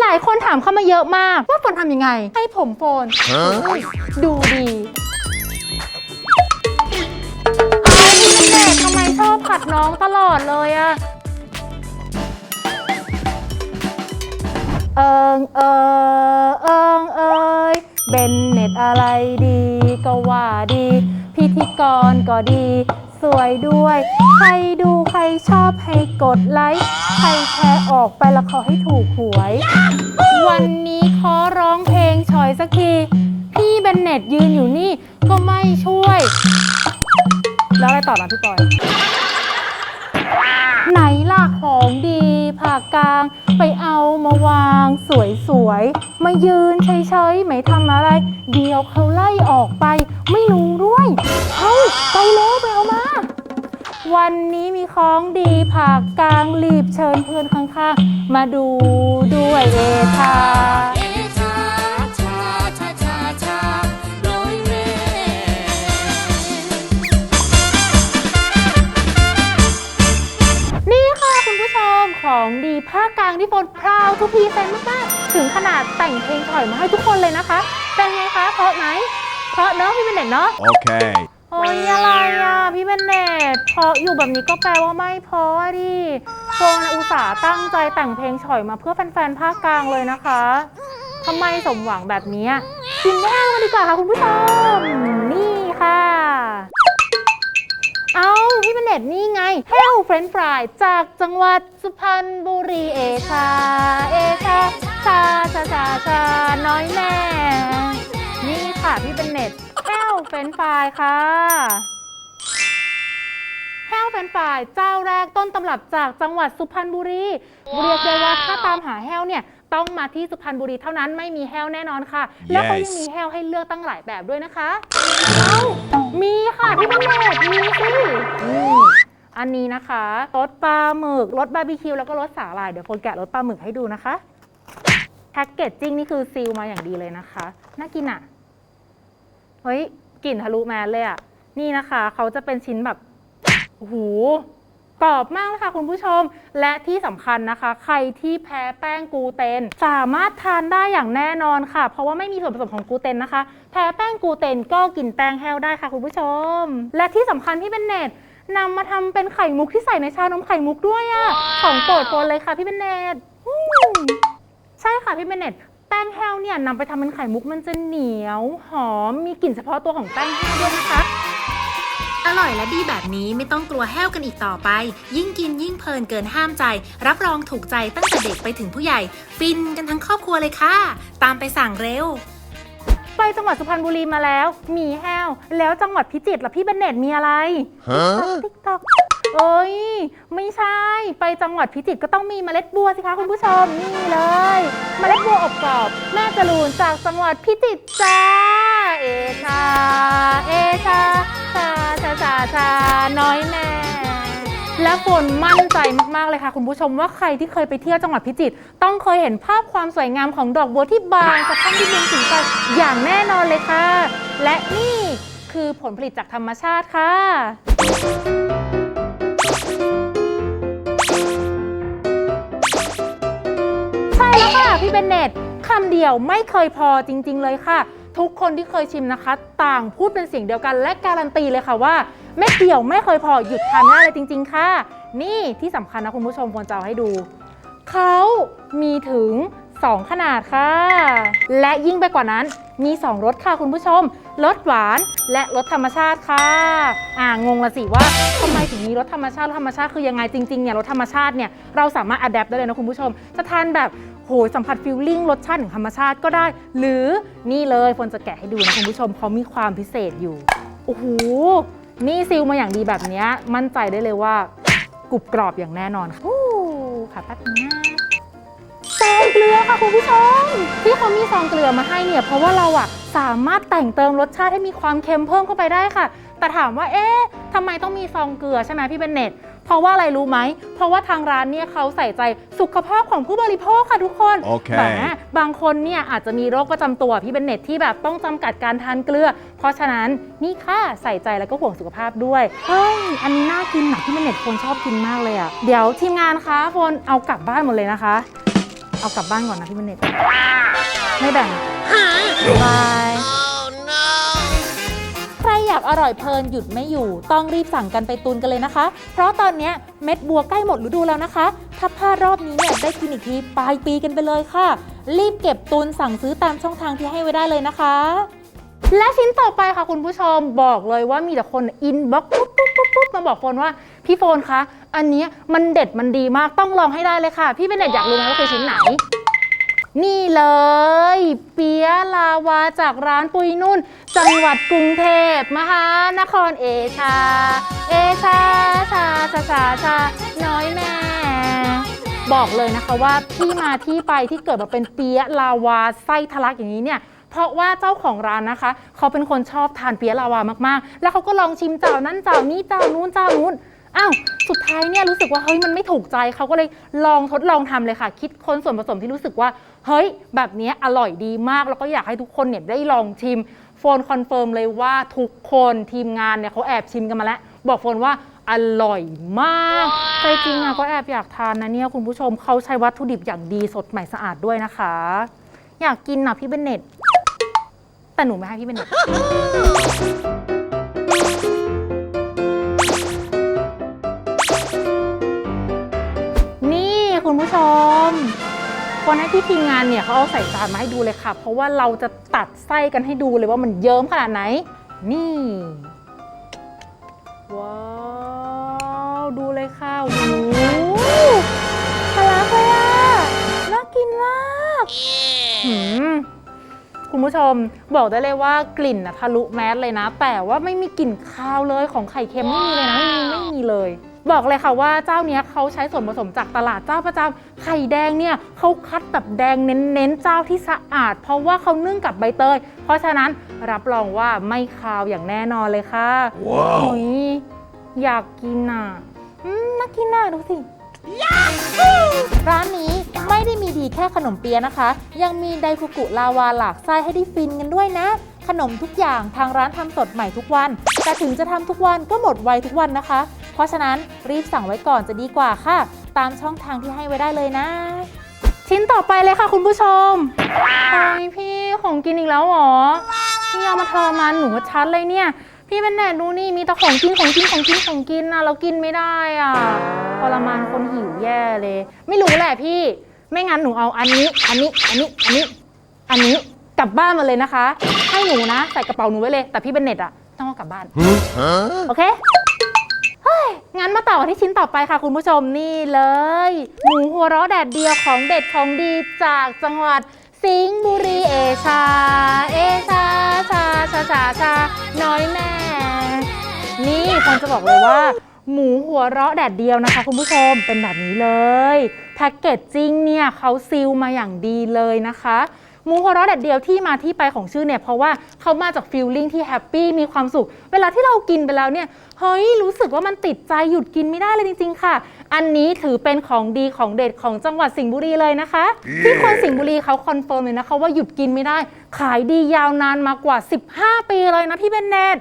หลายคนถามเข้ามาเยอะมาก ว่าฝนทำยังไง ให้ผมโฟนดูดีเอาพี่เด็กทำไมชอบขัดน้องตลอดเลยอะเอิงเอิงเอิงเอยเบนเน็ตอะไรดีก็ว่าดี พิธีกรก็ดี สวยด้วย ใครดูใครชอบให้กดไลค์ ใครแชร์ออกไปแล้วขอให้ถูกห อะไรต่อนะพี่ปอย ไหนล่ะของดีภาคกลาง ไปเอามาวางสวยๆ มายืนเฉยๆ ไม่ทำอะไร เดี๋ยวเขาไล่ออกไป ไม่รู้ด้วยเฮ้ยไปแล้วไปเอามา วันนี้มีของดีภาคกลางรีบเชิญเพื่อนข้างๆ มาดูด้วยเอชาเอชาาคกลางที่โฟนพราวทุกพีเซนมากๆถึงขนาดแต่งเพลงถอยมาให้ทุกคนเลยนะคะ เป็นไงคะเพราะไหมเพราะเนอะพี่เบนเน็ตเนาะ Okay. โอ้ยอะไรอะพี่เบนเน็ตเพราะอยู่แบบนี้ก็แปลว่าไม่เพราะอะดิโฟนอุตส่าห์ตั้งใจแต่งเพลงฉ่อยมาเพื่อแฟนๆภาคกลางเลยนะคะทำไมสมหวังแบบนี้กินแห้งกันดีกว่าค่ะคุณผู้ชม เอาพี่เบนเน็ตนี่ไงเฮลเฟรนฟรายจากจังหวัดสุพรรณบุรีเอชา เอชาชาชาชาชาน้อยแม่ นี่ค่ะพี่เบนเน็ตเฮลเฟรนฟรายค่ะเฮลเฟนฟรายเจ้าแรกต้นตำรับจากจังหวัดสุพรรณบุรี เรียกได้ว่าถ้าตามหาแฮลเนี่ยต้องมาที่สุพรรณบุรีเท่านั้นไม่มีแฮลแน่นอนค่ะ แล้วเขายังมีแฮลให้เลือกตั้งหลายแบบด้วยนะคะ มีค่ะพี่เบนเนตมีสิอันนี้นะคะรสปลาหมึกรสบาร์บีคิวแล้วก็รสสาหร่ายเดี๋ยวโฟนแกะรสปลาหมึกให้ดูนะคะแพ็กเกจจิ้งนี่คือซีลมาอย่างดีเลยนะคะ น่ากินอะ เฮ้ยกลิ่นทะลุแมสเลยอะ นี่นะคะ เขาจะเป็นชิ้นแบบหู กรอบมากเลยค่ะคุณผู้ชม และที่สำคัญนะคะ ใครที่แพ้แป้งกลูเตน สามารถทานได้อย่างแน่นอนค่ะ เพราะว่าไม่มีส่วนผสมของกลูเตนนะคะ แพ้แป้งกลูเตนก็กินแป้งแห้วได้ค่ะคุณผู้ชม และที่สำคัญที่เป็นเน็ตนำมาทำเป็นไข่มุกที่ใส่ในชานมไข่มุกด้วยอะ่ะ ของโปรดโฟนเลยค่ะพี่เป็นเน็ตอืมใช่ค่ะพี่เป็นเน็ตแป้งแห้วเนี่ยนำไปทำเป็นไข่มุกมันจะเหนียว หอมมีกลิ่นเฉพาะตัวของแป้งแห้วด้วยนะคะ อร่อยและดีแบบนี้ไม่ต้องกลัวแห้วกันอีกต่อไป ยิ่งกินยิ่งเพลินเกินห้ามใจ รับรองถูกใจตั้งแต่เด็กไปถึงผู้ใหญ่ ฟินกันทั้งครอบครัวเลยค่ะ ตามไปสั่งเร็ว ไปจังหวัดสุพรรณบุรีมาแล้ว มีแห้ว แล้วจังหวัดพิจิตรล่ะพี่เบนเน็ตมีอะไร Huh? ติ๊กตอกเอ้ย ไม่ใช่ ไปจังหวัดพิจิตรก็ต้องมีเมล็ดบัวสิคะคุณผู้ชม นี่เลย เมล็ดบัวอบกรอบ แม่จรูนจากจังหวัดพิจิตรจ้า เอชา เอชาชาชาชาชาน้อยแม่และฝนมั่นใจมากๆเลยค่ะ คุณผู้ชมว่าใครที่เคยไปเที่ยวจังหวัดพิจิตรต้องเคยเห็นภาพความสวยงามของดอกบัวที่บานสะพรั่งที่เมืองสิงห์กันอย่างแน่นอนเลยค่ะ และนี่คือผลผลิตจากธรรมชาติค่ะใช่แล้วค่ะพี่เบนเน็ตคำเดียวไม่เคยพอจริง ๆ เลยค่ะ ทุกคนที่เคยชิมนะคะ ต่างพูดเป็นเสียงเดียวกันและการันตีเลยค่ะว่าเม็ดเดี่ยวไม่เคยพอหยุดทานไม่ได้เลยจริง ๆ ค่ะ นี่ที่สำคัญนะคุณผู้ชมควรจะเอาให้ดู เขามีถึง 2 ขนาดค่ะ และยิ่งไปกว่านั้นมี 2 รสค่ะคุณผู้ชม รสหวานและรสธรรมชาติค่ะ อ่างงละสิว่าทำไมถึงมีรสธรรมชาติรสธรรมชาติคือยังไงจริงๆเนี่ยรสธรรมชาติเนี่ยเราสามารถอัดแอปได้เลยนะคุณผู้ชม จะทานแบบ โหยสัมผัสฟิลลิ่งรสชาติของธรรมชาติก็ได้ หรือนี่เลยฝนจะแกะให้ดูนะคุณผู้ชมเพราะมีความพิเศษอยู่ โอ้โห นี่ซิลมาอย่างดีแบบเนี้ยมั่นใจได้เลยว่ากรุบกรอบอย่างแน่นอนค่ะอู้ค่ะแป๊บนึงนะซองเกลือค่ะคุณผู้ชมที่เขามีซองเกลือมาให้เนี่ยเพราะว่าเราอะสามารถแต่งเติมรสชาติให้มีความเค็มเพิ่มเข้าไปได้ค่ะ แต่ถามว่าเอ๊ะทำไมต้องมีซองเกลือใช่ไหมพี่เบนเน็ต เพราะว่าอะไรรู้ไหม เพราะว่าทางร้านเนี่ยเขาใส่ใจสุขภาพของผู้บริโภคค่ะทุกคนโอเคแหมบางคนเนี่ยอาจจะมีโรคประจำตัวพี่เบนเน็ตที่แบบต้องจำกัดการทานเกลือ เพราะฉะนั้นนี่ค่ะใส่ใจแล้วก็ห่วงสุขภาพด้วย เฮ้ย อันนี้น่ากินหนักพี่เบนเน็ตคนชอบกินมากเลยอะเดี๋ยวทีมงานคะโฟนเอากลับบ้านหมดเลยนะคะเเอากลับบ้านก่อนนะพี่เบนเน็ตไม่แบ่งบายใคร อยากอร่อยเพลินหยุดไม่อยู่ ต้องรีบสั่งกันไปตุนกันเลยนะคะ เพราะตอนนี้เม็ดบัวใกล้หมดฤดูแล้วนะคะ ถ้าพลาดรอบนี้เนี่ยได้กินอีกทีปลายปีกันไปเลยค่ะ รีบเก็บตุนสั่งซื้อตามช่องทางที่ให้ไว้ได้เลยนะคะ และชิ้นต่อไปค่ะคุณผู้ชมบอกเลยว่ามีแต่คนอินบ็อกปุ๊บปุ๊บปุ๊บปุ๊บมาบอกโฟนว่าพี่โฟนคะอันนี้มันเด็ดมันดีมากต้องลองให้ได้เลยค่ะ พี่เป็นเด็ดอยากรู้ไหมว่าคือชิ้นไหน นี่เลย เปียลาวาจากร้านปุยนุ่น จังหวัดกรุงเทพมหานครเอชา เอชาชาชาชาชาน้อยแม่ บอกเลยนะคะว่าที่มาที่ไปที่เกิดมาเป็นเปียลาวาไส้ทะลักอย่างนี้เนี่ยเพราะว่าเจ้าของร้านนะคะ เขาเป็นคนชอบทานเปียลาวามากๆ แล้วเขาก็ลองชิมเจ้านั้นเจ้านี้เจ้านู้นเจ้านู้น อ้าวสุดท้ายเนี่ยรู้สึกว่าเฮ้ยมันไม่ถูกใจเขาก็เลยลองทดลองทำเลยค่ะ คิดค้นส่วนผสมที่รู้สึกว่า เฮ้ย แบบนี้อร่อยดีมาก แล้วก็อยากให้ทุกคนเนี่ยได้ลองชิมโฟนคอนเฟิร์มเลยว่าทุกคนทีมงานเนี่ยเขาแอบชิมกันมาแล้ว บอกโฟนว่าอร่อยมากใจจริงอะก็แอบอยากทานนะเนี่ยคุณผู้ชมเขาใช้วัตถุดิบอย่างดีสดใหม่สะอาดด้วยนะคะ อยากกินนะพี่เบนเน็ตแต่หนูไม่ให้พี่เบนเน็ต คุณผู้ชมวันนี้ที่ทีมงานเนี่ยเขาเอาใส่จานมาให้ดูเลยค่ะ เพราะว่าเราจะตัดไส้กันให้ดูเลยว่ามันเยิ้มขนาดไหน นี่ ว้าวดูเลยค่ะโอ้โหทะลักเลยอะน่ากินมากหืมคุณผู้ชมบอกได้เลยว่ากลิ่นนะทะลุแมสเลยนะ แต่ว่าไม่มีกลิ่นคาวเลยของไข่เค็มไม่มีเลยนะไม่มีไม่มีเลย บอกเลยค่ะว่าเจ้าเนี้ยเขาใช้ส่วนผสมจากตลาดเจ้าประจำไข่แดงเนี่ยเขาคัดแบบแดงเน้นๆเจ้าที่สะอาด เพราะว่าเขานึ่งกับใบเตย เพราะฉะนั้นรับรองว่าไม่คาวอย่างแน่นอนเลยค่ะว้าวอยากกินอะอืมน่ากินน่ะดูสิร้านนี้ไม่ได้มีดีแค่ขนมเปี๊ยะนะคะ ยังมีไดฟุกุลาวาหลากไส้ให้ได้ฟินกันด้วยนะ ขนมทุกอย่างทางร้านทำสดใหม่ทุกวัน แต่ถึงจะทำทุกวันก็หมดไวทุกวันนะคะ เพราะฉะนั้นรีบสั่งไว้ก่อนจะดีกว่าค่ะ ตามช่องทางที่ให้ไว้ได้เลยนะ ชิ้นต่อไปเลยค่ะคุณผู้ชมไอพี่ของกินอีกแล้วเหรอพี่เอามาทรมานหนูชัดเลยเนี่ย พี่เป็นแดดดูนี่มีแต่ของกินของกินของกินของกินนะเรากินไม่ได้อะทรมานคนหิวแย่เลย ไม่รู้แหละพี่ ไม่งั้นหนูเอาอันนี้ อันนี้ อันนี้ อันนี้ อันนี้กลับบ้านมาเลยนะคะ ให้หนูนะใส่กระเป๋าหนูไว้เลย แต่พี่เป็นเน็ตอะต้องเอากลับบ้าน โอเคเฮ้ย งั้นมาต่อกันที่ชิ้นต่อไปค่ะคุณผู้ชมนี่เลย หมูหัวเราะแดดเดียวของเด็ดของดีจากจังหวัดสิงห์บุรีเอชา เอชาชาชาชาชาน้อยแม่นี่ผมจะบอกเลยว่า หมูหัวเราะแดดเดียวนะคะ คุณผู้ชมเป็นแบบนี้เลยแพ็กเกจจิ้งเนี่ยเขาซีลมาอย่างดีเลยนะคะ มูหัวเราะแดดเดียวที่มาที่ไปของชื่อเนี่ยเพราะว่าเขามาจากฟีลลิ่งที่แฮปปี้มีความสุข เวลาที่เรากินไปแล้วเนี่ยเฮ้ยรู้สึกว่ามันติดใจหยุดกินไม่ได้เลยจริง ๆ ค่ะ อันนี้ถือเป็นของดีของเด็ดของจังหวัดสิงห์บุรีเลยนะคะ ที่คนสิงห์บุรีเขาคอนเฟิร์มเลยนะคะว่าหยุดกินไม่ได้ ขายดียาวนานมากว่า 15 ปีเลยนะพี่เบนเนต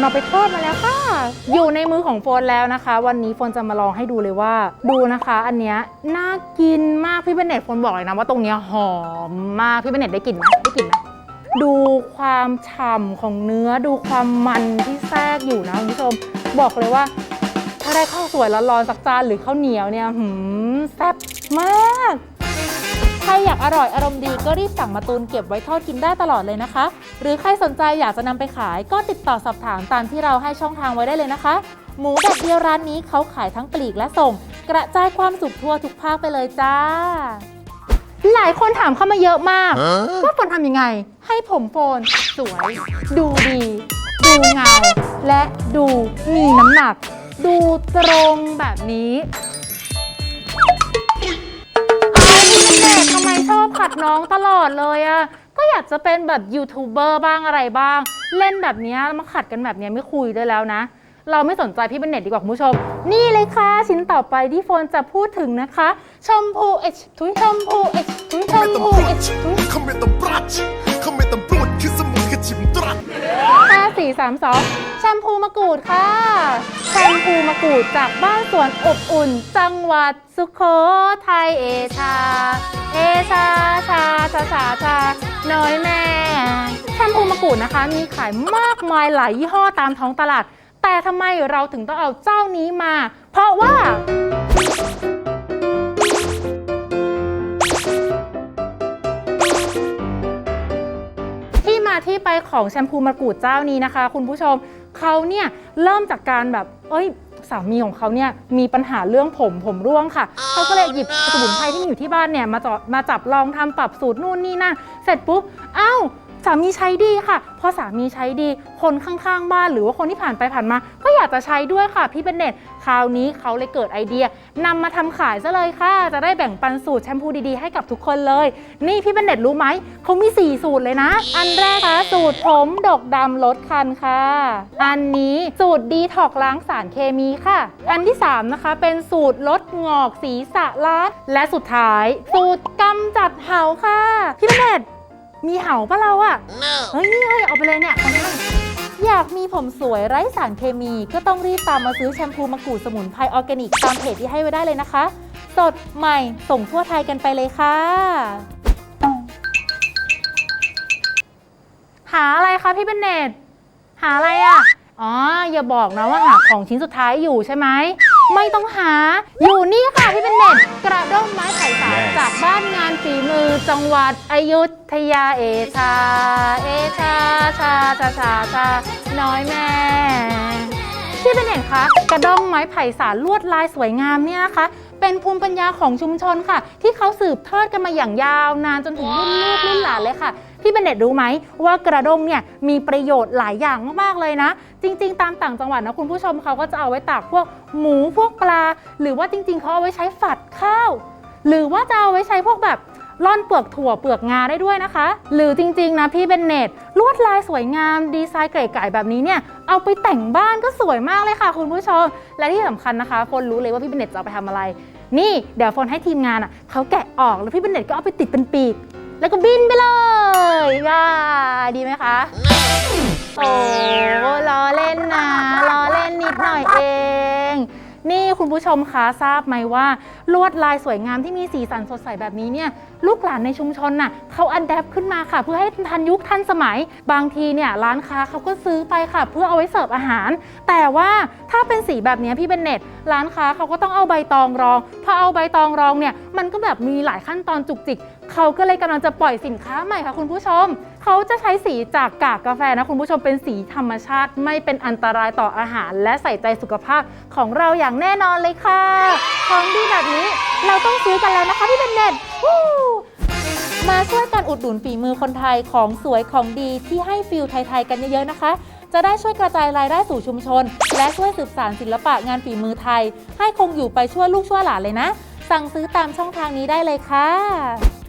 คนเอาไปทอดมาแล้วค่ะ อยู่ในมือของโฟนแล้วนะคะ วันนี้โฟนจะมาลองให้ดูเลยว่า ดูนะคะ อันเนี้ยน่ากินมากพี่เบนเน็ตโฟนบอกเลยนะว่าตรงเนี้ยหอมมากพี่เบนเน็ตได้กลิ่นไหมได้กลิ่นไหมดูความฉ่ำของเนื้อดูความมันที่แทรกอยู่นะคุณผู้ชม บอกเลยว่า ถ้าได้ข้าวสวยร้อนๆสักจานหรือข้าวเหนียวเนี่ยหืมแซ่บมาก รอยากอร่อยอารมณ์ดีก็รีบสั่งมาตูนเก็บไว้ทอดกินได้ตลอดเลยนะคะ หรือใครสนใจอยากจะนำไปขายก็ติดต่อสอบถามตามที่เราให้ช่องทางไว้ได้เลยนะคะ หมูแดดเดียวร้านนี้เขาขายทั้งปลีกและส่ง กระจายความสุขทั่วทุกภาคไปเลยจ้า หลายคนถามเข้ามาเยอะมากว่าโฟนทำยังไง ให้ผมโฟนสวย ดูดี ดูเงา และดูมีน้ำหนัก ดูตรงแบบนี้ ไมชอบขัดน้องตลอดเลยอะก็อยากจะเป็นแบบยูทูบเบอร์บ้างอะไรบ้าง เล่นแบบเนี้ยมาขัดกันแบบเนี้ยไม่คุยได้แล้วนะ เราไม่สนใจพี่เป็นเน็ตดีกว่าคุณผู้ชม นี่เลยค่ะ ชิ้นต่อไปที่โฟนจะพูดถึงนะคะ ชมพูเอชทุยชมพูเอชทุยชมพูเอชทุย Come with the brunch, come with the brunch. 4 3 2แชมพูมะกรูดค่ะ แชมพูมะกรูดจากบ้านสวนอบอุ่น จังหวัดสุโขทัยเอชา เอชาชาชาชาชาน้อยแม่แชมพูมะกรูดนะคะ มีขายมากมายหลายยี่ห้อตามท้องตลาด แต่ทำไมเราถึงต้องเอาเจ้านี้มา เพราะว่าที่มาที่ไปของแชมพูมะกรูดเจ้านี้นะคะ คุณผู้ชมเขาเนี่ยเริ่มจากการแบบ เอ้ย สามีของเขาเนี่ยมีปัญหาเรื่องผมผมร่วงค่ะเขาก็เลยหยิบสมุนไพรที่มีอยู่ที่บ้านเนี่ยมาจอมาจับลองทำปรับสูตรนู่นนี่นั่นเสร็จปุ๊บอ้าว สามีใช้ดีค่ะ พอสามีใช้ดี คนข้างๆบ้านหรือว่าคนที่ผ่านไปผ่านมา ก็อยากจะใช้ด้วยค่ะพี่เบนเน็ตคราวนี้เขาเลยเกิดไอเดียนำมาทำขายซะเลยค่ะ จะได้แบ่งปันสูตรแชมพูดีๆให้กับทุกคนเลย นี่พี่เบนเน็ตรู้ไหมเขามี 4 สูตรเลยนะ อันแรกค่ะสูตรผมดกดำลดคันค่ะ อันนี้สูตรดีถอกล้างสารเคมีค่ะ อันที่ 3 นะคะ เป็นสูตรลดงอกศีรษะล้านและสุดท้าย สูตรกำจัดเหาค่ะ พี่เบนเน็ต มีเห่าปะเราอะเฮ้ยเฮ้ยเอาไปเลยเนี่ยเอาไปเลยอยากมีผมสวยไร้สารเคมี ก็ต้องรีบตามมาซื้อแชมพูมะกรูดสมุนไพรออร์แกนิกตามเพจที่ให้ไว้ได้เลยนะคะ สดใหม่ส่งทั่วไทยกันไปเลยค่ะ หาอะไรคะพี่เบนเนตหาอะไรอะ่ะอ๋ออย่าบอกนะว่าหาของชิ้นสุดท้ายอยู่ใช่ไหม ไม่ต้องหา อยู่นี่ค่ะพี่เบนเนตกระด้งไม้ไผ่สาร Yes จากบ้านงานฝีมือจังหวัดอยุธยาเอชา เอชาชาชาชาชาน้อยแม่พี่เป็นเห็นคะกระด้งไม้ไผ่สารลวดลายสวยงามเนี่ยนะคะ เป็นภูมิปัญญาของชุมชนค่ะ ที่เขาสืบทอดกันมาอย่างยาวนานจนถึงรุ่นลูกรุ่นหลานเลยค่ะ พี่เบนเน็ตรู้ไหมว่ากระด้งเนี่ยมีประโยชน์หลายอย่างมากๆเลยนะ จริง ๆ ตามต่างจังหวัดนะคุณผู้ชมเขาก็จะเอาไว้ตากพวกหมูพวกปลา หรือว่าจริง ๆเขาเอาไว้ใช้ฝัดข้าว หรือว่าจะเอาไว้ใช้พวกแบบร่อนเปลือกถั่วเปลือกงาได้ด้วยนะคะ หรือจริง ๆ นะพี่เบนเนตลวดลายสวยงามดีไซน์เก๋ไก่แบบนี้เนี่ย เอาไปแต่งบ้านก็สวยมากเลยค่ะ คุณผู้ชม และที่สำคัญนะคะฝนรู้เลยว่าพี่เบนเนตจะเอาไปทำอะไร นี่เดี๋ยวฝนให้ทีมงานอะเขาแกะออกแล้วพี่เบนเนตก็เอาไปติดเป็นปีก แล้วก็บินไปเลยว้าดีไหมคะ โอ้ล้อเล่นนะล้อเล่นนิดหน่อยเอง นี่คุณผู้ชมคะทราบไหมว่า ลวดลายสวยงามที่มีสีสันสดใสแบบนี้เนี่ยลูกหลานในชุมชนน่ะเขาอัดแอปขึ้นมาค่ะ เพื่อให้ทันยุคทันสมัย บางทีเนี่ยร้านค้าเขาก็ซื้อไปค่ะ เพื่อเอาไว้เสิร์ฟอาหาร แต่ว่าถ้าเป็นสีแบบนี้พี่เบนเน็ตร้านค้าเขาก็ต้องเอาใบตองรองพอเอาใบตองรองเนี่ยมันก็แบบมีหลายขั้นตอนจุกจิก เขาก็เลยกำลังจะปล่อยสินค้าใหม่ค่ะคุณผู้ชม เขาจะใช้สีจากกากกาแฟนะคุณผู้ชมเป็นสีธรรมชาติ ไม่เป็นอันตรายต่ออาหาร และใส่ใจสุขภาพของเราอย่างแน่นอนเลยค่ะของดีแบบนี้เราต้องซื้อกันแล้วนะคะพี่เบนเน็ตมาช่วยกันอุดหนุนฝีมือคนไทยของสวยของดีที่ให้ฟิลไทยๆกันเยอะๆนะคะจะได้ช่วยกระจายรายได้สู่ชุมชน และช่วยสืบสานศิลปะงานฝีมือไทย ให้คงอยู่ไปชั่วลูกชั่วหลานเลยนะ สั่งซื้อตามช่องทางนี้ได้เลยค่ะ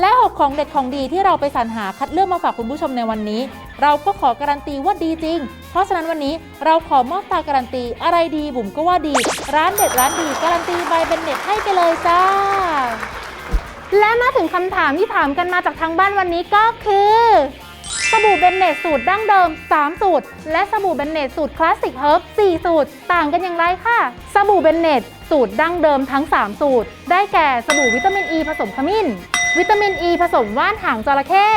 และ 6 ของเด็ดของดีที่เราไปสรรหาคัดเลือกมาฝากคุณผู้ชมในวันนี้ เราก็ขอการันตีว่าดีจริง เพราะฉะนั้นวันนี้เราขอมอบตาการันตี อะไรดีบุ๋มก็ว่าดี ร้านเด็ดร้านดีการันตีใบเบนเน็ตให้ไปเลยจ้า และมาถึงคำถามที่ถามกันมาจากทางบ้านวันนี้ก็คือสบู่เบนเนตสูตรดั้งเดิม 3 สูตร และสบู่เบนเนตสูตรคลาสสิกเฮิร์บ4 สูตร ต่างกันอย่างไรค่ะ สบู่เบนเนตสูตรดั้งเดิมทั้ง 3 สูตร ได้แก่สบู่วิตามินอ e ีผสมขมิ้น วิตามินอ e ีผสมว่านหางจระเข้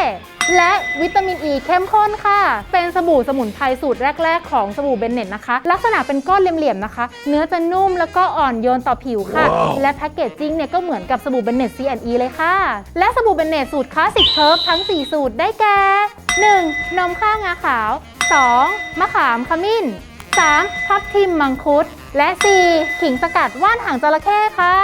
และวิตามินอ e ีเข้มข้นค่ะ เป็นสบู่สมุนไพรสูตรแรก ๆ ของสบู่เบนเน็ตนะคะ ลักษณะเป็นก้อนเหลี่ยมๆนะคะ เนื้อจะนุ่มแล้วก็อ่อนโยนต่อผิวค่ะ และแพ็กเกจจิ้งเนี่ยก็เหมือนกับสบู่เบนเน็ต C&E เลยค่ะ และสบู่เบนเน็ตสูตรคลาสสิกเคิร์ฟทั้ง 4 สูตรได้แก่ 1. นมข้าวงาขาว 2. มะขามขมิ้น 3. ทับทิมมังคุด และ 4. ขิงสกัดว่านหางจระเข้ค่ะ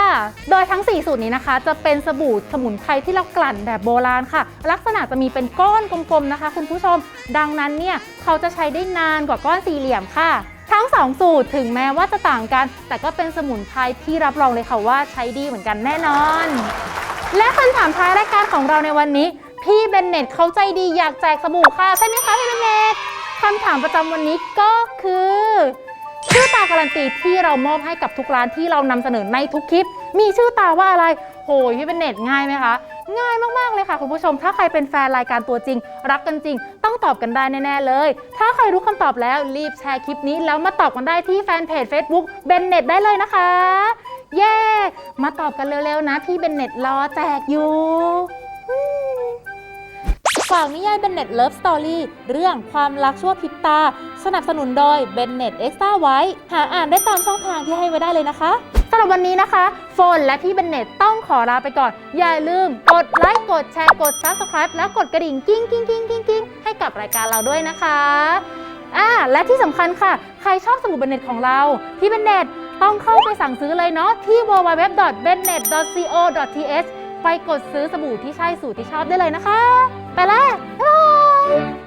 โดยทั้ง 4 สูตรนี้นะคะ จะเป็นสบู่สมุนไพรที่เรากลั่นแบบโบราณค่ะ ลักษณะจะมีเป็นก้อนกลมๆนะคะ คุณผู้ชม ดังนั้นเนี่ยเขาจะใช้ได้นานกว่าก้อนสี่เหลี่ยมค่ะทั้ง2สูตรถึงแม้ว่าจะต่างกัน แต่ก็เป็นสมุนไพรที่รับรองเลยค่ะว่าใช้ดีเหมือนกันแน่นอน และคำถามท้ายรายการของเราในวันนี้ พี่เบนเน็ตเขาใจดีอยากแจกสบู่ค่ะ ใช่ไหมคะพี่เบนเน็ต คำถามประจำวันนี้ก็คือชื่อตาการันตีที่เรามอบให้กับทุกร้านที่เรานำเสนอในทุกคลิป มีชื่อตาว่าอะไรโหยพี่เบนเน็ตง่ายไหมคะง่ายมากๆเลยค่ะคุณผู้ชม ถ้าใครเป็นแฟนรายการตัวจริง รักกันจริง ต้องตอบกันได้แน่ๆเลย ถ้าใครรู้คำตอบแล้วรีบแชร์คลิปนี้ แล้วมาตอบกันได้ที่แฟนเพจ Facebook เบนเน็ตได้เลยนะคะ เย้ มาตอบกันเร็วๆนะ พี่เบนเน็ตรอแจกอยู่ ฝากนิยายเบนเน็ตเลิฟสตอรี่เรื่องความรักชั่วพริบตา สนับสนุนโดยเบนเน็ตเอ็กซ์ต้าไว้หาอ่านได้ตามช่องทางที่ให้ไว้ได้เลยนะคะสำหรับวันนี้นะคะโฟนและพี่เบนเน็ตต้องขอลาไปก่อน อย่าลืมกดไลค์กดแชร์กด Subscribe และกดกระดิ่งกิ้งกิ้งกิ้งกิ้งกิ้งให้กับรายการเราด้วยนะคะอ่าและที่สำคัญค่ะ ใครชอบสบู่เบนเน็ตของเรา พี่เบนเน็ตต้องเข้าไปสั่งซื้อเลยเนาะที่ www.bennet.co.th ไปกดซื้อสบู่ที่ใช่สูตรที่ชอบได้เลยนะคะ 拜拜拜拜。